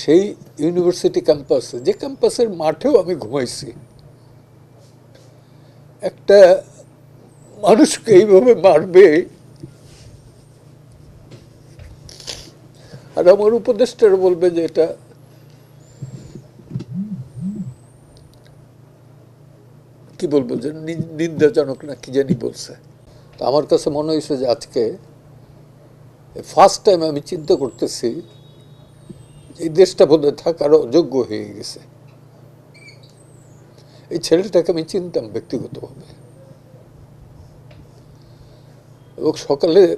সেই ইউনিভার্সিটি ক্যাম্পাসে, যে ক্যাম্পাসের মাঠেও আমি ঘুমাইছি। একটা মানুষকে এইভাবে মারবে। আর আমার উপদেষ্টারা বলবে যে এটা কি বলব যে নিন্দাজনক না, কি জানি বলছে। তো আমার কাছে মনে হয়েছে যে আজকে ফার্স্ট টাইম আমি চিন্তা করতেছি এই দেশটা বোধহয় থাকার অযোগ্য হয়ে গেছে। এই ছেলেটাকে আমি চিনতাম ব্যক্তিগতভাবে। এবং সকালে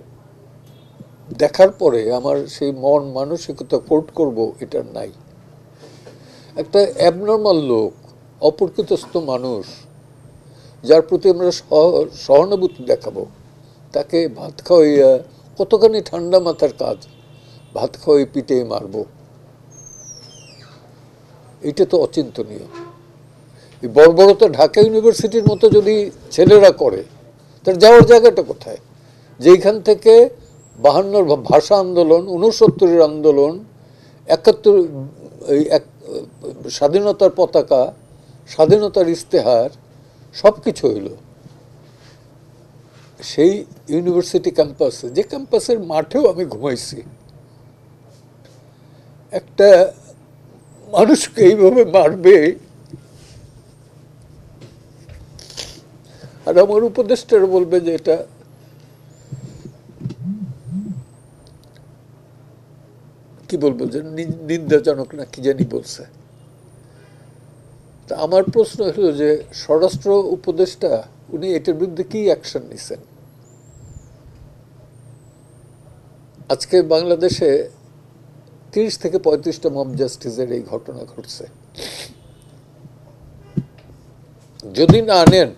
দেখার পরে আমার সেই মন মানসিকতা কোর্ট করব এটা নাই। একটা অ্যাবনর্মাল লোক, অপরকৃতস্থ মানুষ, যার প্রতি আমরা সহ- সহানুভূতি দেখাবো। তাকে ভাত খাওয়াইয়া কতখানি ঠান্ডা মাথার কাজ, ভাত খাওয়াই পিটে মারবো। এটা তো অচিন্তনীয়। এই বর্বরতা ঢাকা ইউনিভার্সিটির মতো যদি ছেলেরা করে, তার যাওয়ার জায়গাটা কোথায়? যেইখান থেকে বাহান্নর ভাষা আন্দোলন উনসত্তরের আন্দোলন, একাত্তর, এই এক, স্বাধীনতার পতাকা, স্বাধীনতার ইস্তেহার সব কিছু হইল। সেই ইউনিভার্সিটি ক্যাম্পাসে, যে ক্যাম্পাসের মাঠেও আমি ঘুমাইছি, একটা মানুষকে এইভাবে মারবে? আর আমার উপদেষ্টারা বলবে যে এটা কি বলব যে নিন্দাজনক না কি জানি বলছে। তা আমার প্রশ্ন হলো যে স্বরাষ্ট্র উপদেষ্টা, উনি এটার বিরুদ্ধে কি অ্যাকশন নিছেন? আজকে বাংলাদেশে তিরিশ থেকে পঁয়ত্রিশটা মব জাস্টিসের এই ঘটনা ঘটছে। যদি না আনেন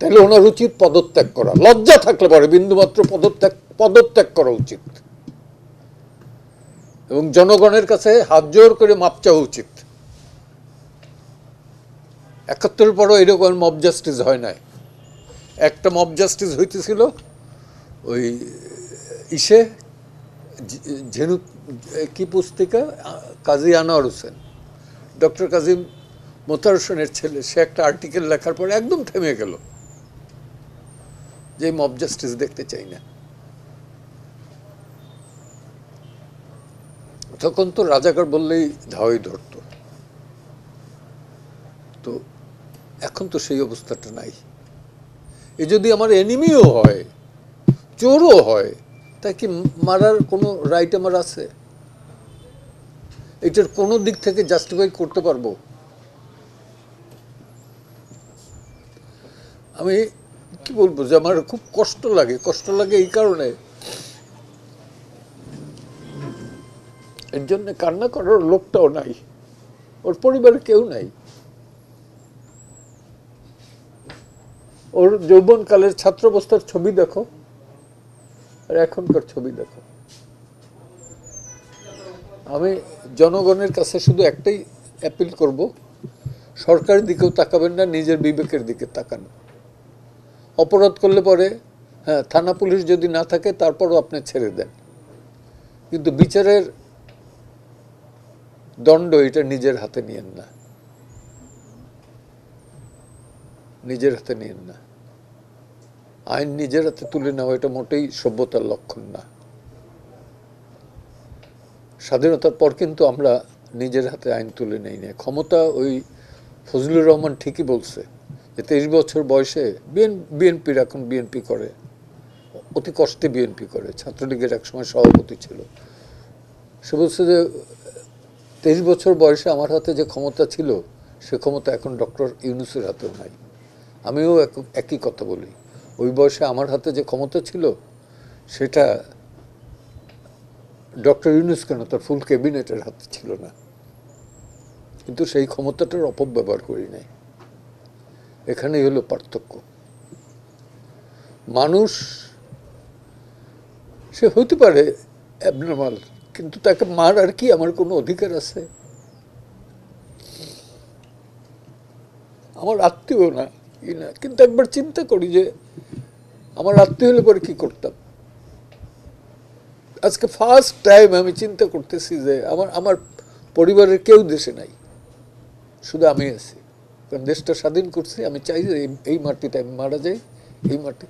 তাহলে ওনার উচিত পদত্যাগ করা। লজ্জা থাকলে পরে, বিন্দুমাত্র পদত্যাগ পদত্যাগ করা উচিত। এবং জনগণের কাছে হাত জোর করে মাপ চাওয়া উচিত। একাত্তরের পরও এরকম মব জাস্টিস হয় নাই। একটা মব জাস্টিস হইতেছিল ওই ইসে ঝেনু কি পুস্তিকা? কাজী আনোয়ার হোসেন। ডক্টর কাজী মোতার হোসেনের ছেলে, সে একটা আর্টিকেল লেখার পরে একদম থেমে গেল। যে মব জাস্টিস দেখতে চাই না। তখন তো রাজাকার বললেই ধাওয়াই ধরতো। তো এখন তো সেই অবস্থাটা নাই। এ যদি আমার এনিমিও হয়, চোরও হয় তা কি মারার কোনো রাইট আমার আছে? এটার কোনো দিক থেকে জাস্টিফাই করতে পারব? আমি কি বলব যে আমার খুব কষ্ট লাগে কষ্ট লাগে এই কারণে। এর জন্য কান্না করার লোকটাও নাই, ওর পরিবারে কেউ নাই। ওর যৌবনকালের ছাত্রাবস্থার ছবি দেখো। আর এখনকার ছবি দেখো। আমি জনগণের কাছে শুধু একটাই অ্যাপিল করব, সরকারের দিকেও তাকাবেন না, নিজের বিবেকের দিকে তাকান। অপরাধ করলে পরে হ্যাঁ থানা পুলিশ যদি না থাকে, তারপরও আপনি ছেড়ে দেন। কিন্তু বিচারের দণ্ড এটা নিজের হাতে নিয়েন না। নিজের হাতে নিয়েন না। আইন নিজের হাতে তুলে নেওয়া এটা মোটেই সভ্যতার লক্ষণ না। স্বাধীনতার পর কিন্তু আমরা নিজের হাতে আইন তুলে নেই না। ক্ষমতা ওই ফজলুর রহমান ঠিকই বলছে যে তেইশ বছর বয়সে বিএন বিএনপির এখন বিএনপি করে। অতি কষ্টে বিএনপি করে। ছাত্রলীগের একসময় সভাপতি ছিল। সে বলছে যে তেইশ বছর বয়সে আমার হাতে যে ক্ষমতা ছিল, সে ক্ষমতা এখন ডক্টর ইউনুসের হাতেও নাই। আমিও এক- একই কথা বলি। ওই বয়সে আমার হাতে যে ক্ষমতা ছিল, সেটা ডক্টর ইউনুস কেন তার ফুল ক্যাবিনেটের হাতে ছিল না? কিন্তু সেই ক্ষমতাটার অপব্যবহার করি নাই। এখানেই হলো পার্থক্য। মানুষ, সে হতে পারে অ্যাবনর্মাল কিন্তু তাকে মার আর কি আমার কোনো অধিকার আছে? আমার আত্মীয় না। ই না, কিন্তু একবার চিন্তা করি যে আমার আত্মীয় হলে পরে কি করতাম? আজকে ফার্স্ট টাইম আমি চিন্তা করতেছি যে আমার আমার পরিবারের কেউ দেশে নাই। শুধু আমি আছি। কারণ দেশটা স্বাধীন করছি, আমি চাই যে এই- এই মাটিতে আমি মারা যাই, এই মাটি